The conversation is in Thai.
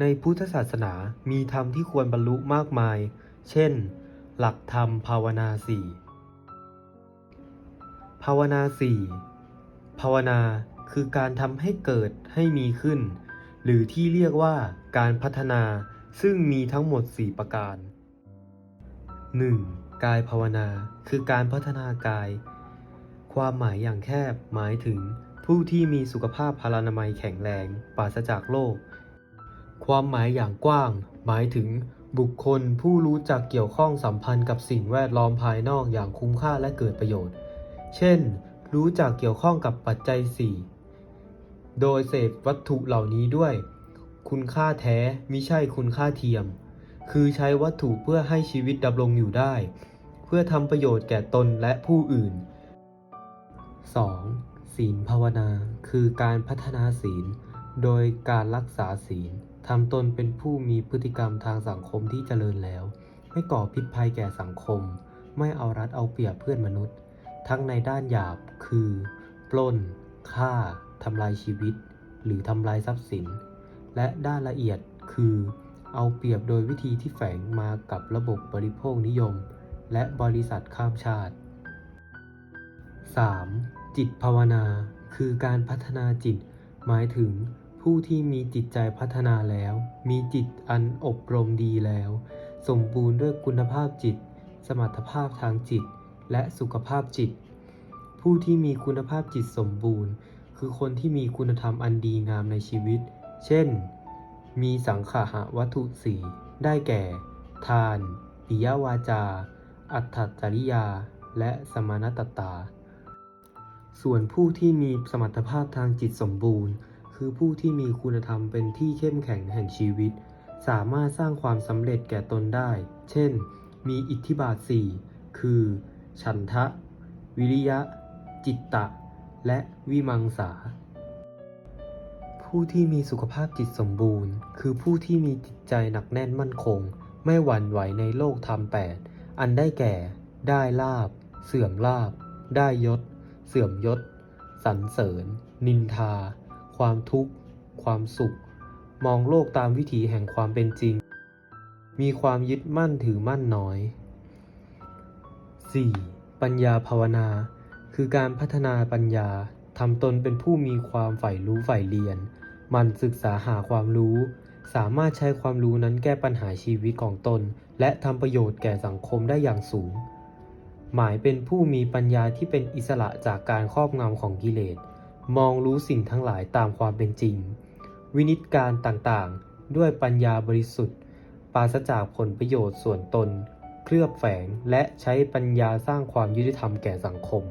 ในพุทธศาสนามีธรรมที่ควรบรรลุมากมาย เช่น หลักธรรมภาวนาสี่ภาวนาสี่ภาวนาคือการทำให้เกิดให้มีขึ้น หรือที่เรียกว่าการพัฒนาซึ่งมีทั้งหมด 4 ประการ 1. กายภาวนาคือการพัฒนากาย ความหมายอย่างแคบหมายถึงผู้ที่มีสุขภาพพลานามัยแข็งแรงปราศจากโรค ความหมายอย่างกว้าง หมายถึง บุคคลผู้รู้จักเกี่ยวข้องสัมพันธ์กับสิ่งแวดล้อมภายนอกอย่างคุ้มค่าและเกิดประโยชน์ เช่น รู้จักเกี่ยวข้องกับปัจจัย 4 โดยเสพวัตถุเหล่านี้ด้วย คุณค่าแท้มิใช่คุณค่าเทียม คือใช้วัตถุเพื่อให้ชีวิตดำรงอยู่ได้ เพื่อทำประโยชน์แก่ตนและผู้อื่น 2. ศีลภาวนา คือการพัฒนาศีล โดยการรักษาศีลทำตนเป็นผู้มีพฤติกรรมทางสังคมที่เจริญแล้ว ไม่ก่อพิษภัยแก่สังคม ไม่เอารัดเอาเปรียบเพื่อนมนุษย์ ทั้งในด้านหยาบคือ ปล้น ฆ่า ทำลายชีวิต หรือทำลายทรัพย์สิน และด้านละเอียดคือ เอาเปรียบโดยวิธีที่แฝงมากับระบบบริโภคนิยม และบริษัทข้ามชาติ 3. จิตภาวนา คือการพัฒนาจิต หมายถึง ผู้ที่มีจิตใจพัฒนาแล้ว มีจิตอันอบรมดีแล้ว สมบูรณ์ด้วยคุณภาพจิต สมรรถภาพทางจิต และสุขภาพจิต ผู้ที่มีคุณภาพจิตสมบูรณ์ คือคนที่มีคุณธรรมอันดีงามในชีวิต เช่น มีสังขาหะวัตถุสีได้แก่ ทาน ปิยวาจา อัตถจริยา และสมานตตา ส่วนผู้ที่มีสมรรถภาพทางจิตสมบูรณ์ คือผู้ที่มีคุณธรรมเป็นที่เข้มแข็งแห่งชีวิต สามารถสร้างความสำเร็จแก่ตนได้ เช่น มีอิทธิบาทสี่คือ ฉันทะ วิริยะ จิตตะ และวิมังสา ผู้ที่มีสุขภาพจิตสมบูรณ์ คือผู้ที่มีจิตใจหนักแน่นมั่นคง ไม่หวั่นไหวในโลกธรรมแปดอันได้แก่ ได้ลาบ เสื่อมลาบ ได้ยศ เสื่อมยศ สรรเสริญ นินทา ความทุกข์ ความสุข มองโลกตามวิถีแห่งความเป็นจริง มีความยึดมั่นถือมั่นน้อย 4. ปัญญาภาวนา คือการพัฒนาปัญญาทำตนเป็นผู้มีความใฝ่รู้ใฝ่เรียน มันศึกษาหาความรู้ สามารถใช้ความรู้นั้นแก้ปัญหาชีวิตของตน และทำประโยชน์แก่สังคมได้อย่างสูง หมายเป็นผู้มีปัญญาที่เป็นอิสระจากการครอบงำของกิเลส มองรู้สิ่งทั้งหลายตามความเป็นจริง วินิจการต่างๆ ด้วยปัญญาบริสุทธิ์ ปราศจากผลประโยชน์ส่วนตน เคลือบแฝงและใช้ปัญญาสร้างความยุติธรรมแก่สังคม